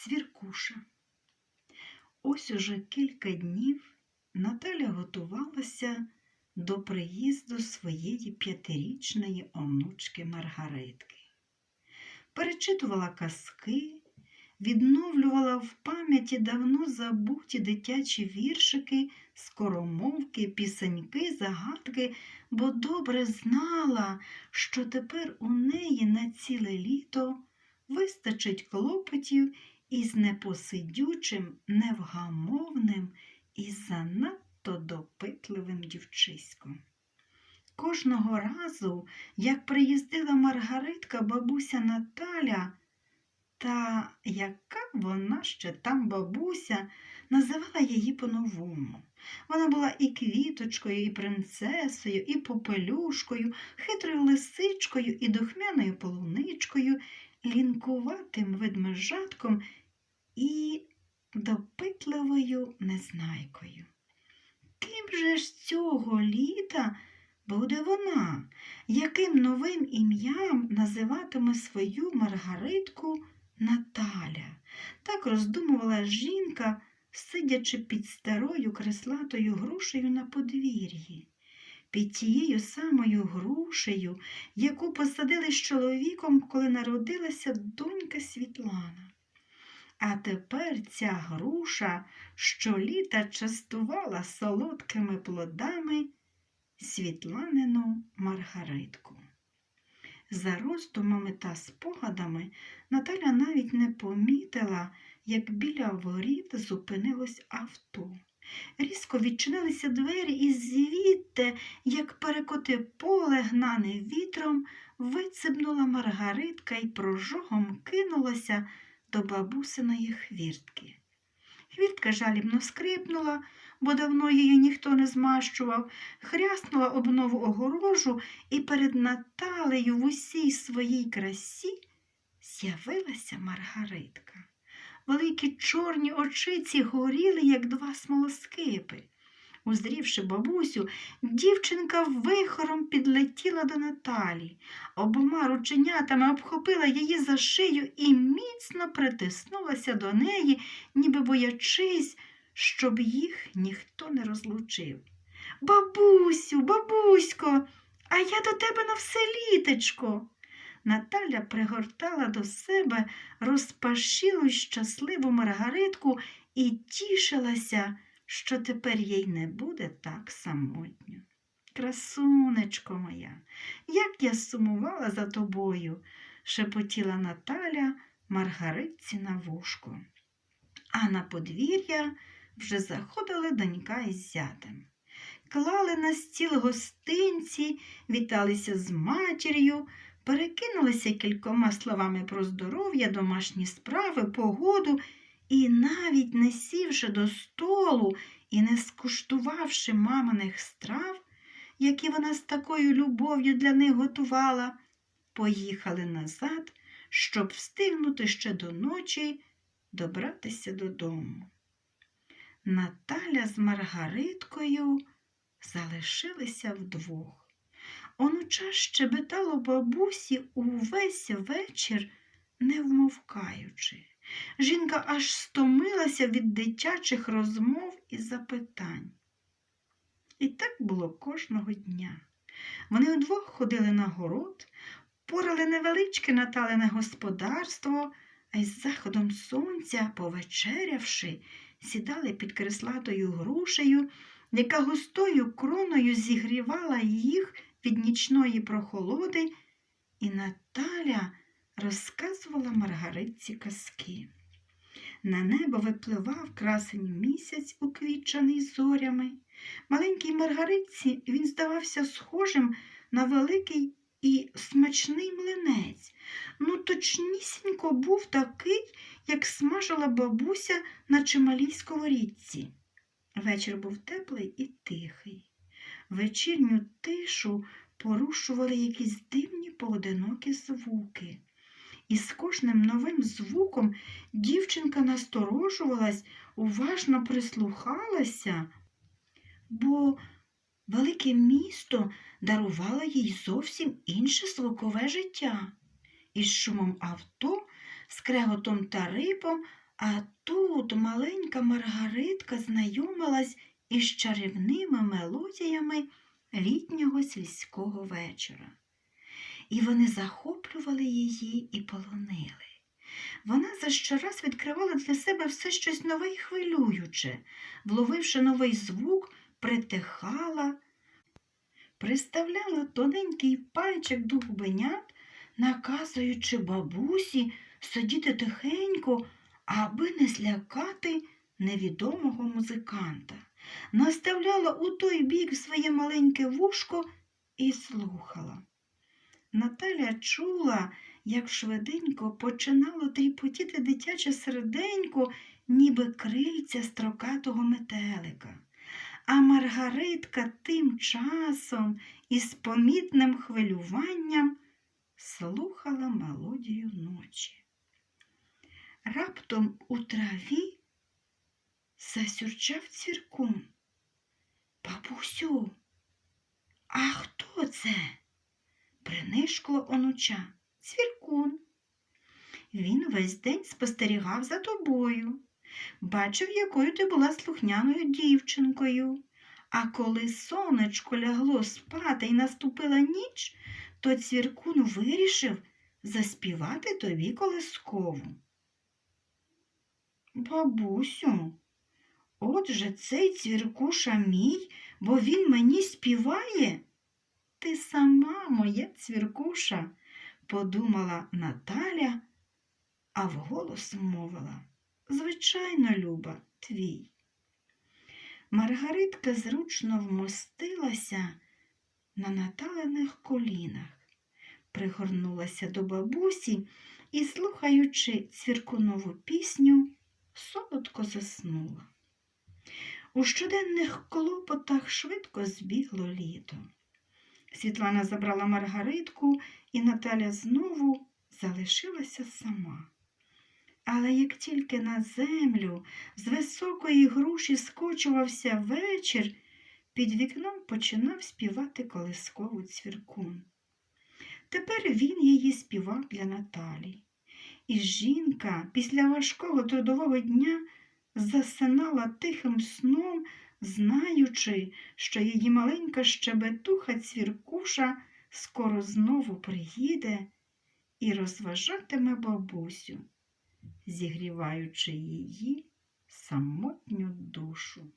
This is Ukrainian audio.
Цвіркуша. Ось уже кілька днів Наталя готувалася до приїзду своєї п'ятирічної онучки Маргаритки. Перечитувала казки, відновлювала в пам'яті давно забуті дитячі віршики, скоромовки, пісеньки, загадки, бо добре знала, що тепер у неї на ціле літо вистачить клопотів із непосидючим, невгамовним і занадто допитливим дівчиськом. Кожного разу, як приїздила Маргаритка бабуся Наталя, та яка вона ще там бабуся, називала її по-новому. Вона була і квіточкою, і принцесою, і попелюшкою, хитрою лисичкою, і духмяною полуничкою, лінкуватим ведмежатком і допитливою незнайкою. Ким же ж цього літа буде вона, яким новим ім'ям називатиме свою Маргаритку Наталя? Так роздумувала жінка, сидячи під старою креслатою грушею на подвір'ї. Під тією самою грушею, яку посадили з чоловіком, коли народилася донька Світлана. А тепер ця груша щоліта частувала солодкими плодами Світланину Маргаритку. За роздумами та спогадами Наталя навіть не помітила, як біля воріт зупинилось авто. Різко відчинилися двері, і звідти, як перекоти поле, гнане вітром, вицибнула Маргаритка і прожогом кинулася до бабусиної хвіртки. Хвіртка жалібно скрипнула, бо давно її ніхто не змащував, хряснула об нову огорожу, і перед Наталею в усій своїй красі з'явилася Маргаритка. Великі чорні очиці горіли, як два смолоскипи. Узрівши бабусю, дівчинка вихором підлетіла до Наталі, обома рученятами обхопила її за шию і міцно притиснулася до неї, ніби боячись, щоб їх ніхто не розлучив. Бабусю, бабусько, а я до тебе на все літечко. Наталя пригортала до себе розпашілу щасливу Маргаритку і тішилася, що тепер їй не буде так самотньо. Красунечко моя, як я сумувала за тобою, шепотіла Наталя Маргаритці на вушко. А на подвір'я вже заходили донька із зятем. Клали на стіл гостинці, віталися з матір'ю, перекинулися кількома словами про здоров'я, домашні справи, погоду, і навіть не сівши до столу і не скуштувавши маминих страв, які вона з такою любов'ю для них готувала, поїхали назад, щоб встигнути ще до ночі добратися додому. Наталя з Маргариткою залишилися вдвох. Онуча щебетало бабусі увесь вечір, не вмовкаючи. Жінка аж стомилася від дитячих розмов і запитань. І так було кожного дня. Вони удвох ходили на город, порали невеличке наталене господарство, а із заходом сонця, повечерявши, сідали під креслатою грушею, яка густою кроною зігрівала їх від нічної прохолоди, і Наталя розказувала Маргаритці казки. На небо випливав красень місяць, уквічаний зорями. Маленькій Маргаритці він здавався схожим на великий і смачний млинець. Ну, точнісінько був такий, як смажила бабуся на чималій сковорідці. Вечір був теплий і тихий. Вечірню тишу порушували якісь дивні поодинокі звуки. І з кожним новим звуком дівчинка насторожувалась, уважно прислухалася, бо велике місто дарувало їй зовсім інше звукове життя. Із шумом авто, скреготом та рипом, А тут маленька Маргаритка знайомилась із чарівними мелодіями літнього сільського вечора. І вони захоплювали її і полонили. Вона за щораз відкривала для себе все щось нове й хвилююче, вловивши новий звук, притихала, приставляла тоненький пальчик до губенят, наказуючи бабусі сидіти тихенько, аби не злякати невідомого музиканта, наставляла у той бік своє маленьке вушко і слухала. Наталя чула, як швиденько починало тріпотіти дитяче серденько, ніби крильця строкатого метелика. А Маргаритка тим часом із помітним хвилюванням слухала мелодію ночі. Раптом у траві засюрчав цвіркун. Бабусю, а хто це? Принишкло онуча. Цвіркун. Він весь день спостерігав за тобою, бачив, якою ти була слухняною дівчинкою. А коли сонечко лягло спати і наступила ніч, то цвіркун вирішив заспівати тобі колискову. Бабусю, отже цей цвіркуша мій, бо він мені співає. Ти сама моя цвіркуша, подумала Наталя, а вголос мовила Звичайно, Люба, твій. Маргаритка зручно вмостилася на Наталених колінах, пригорнулася до бабусі і, слухаючи цвіркунову пісню, солодко заснула. У щоденних клопотах швидко збігло літо. Світлана забрала Маргаритку, і Наталя знову залишилася сама. Але як тільки на землю з високої груші скочувався вечір, під вікном починав співати колискову цвіркун. Тепер він її співав для Наталі. І жінка після важкого трудового дня засинала тихим сном, знаючи, що її маленька щебетуха цвіркуша скоро знову приїде і розважатиме бабусю, зігріваючи її самотню душу.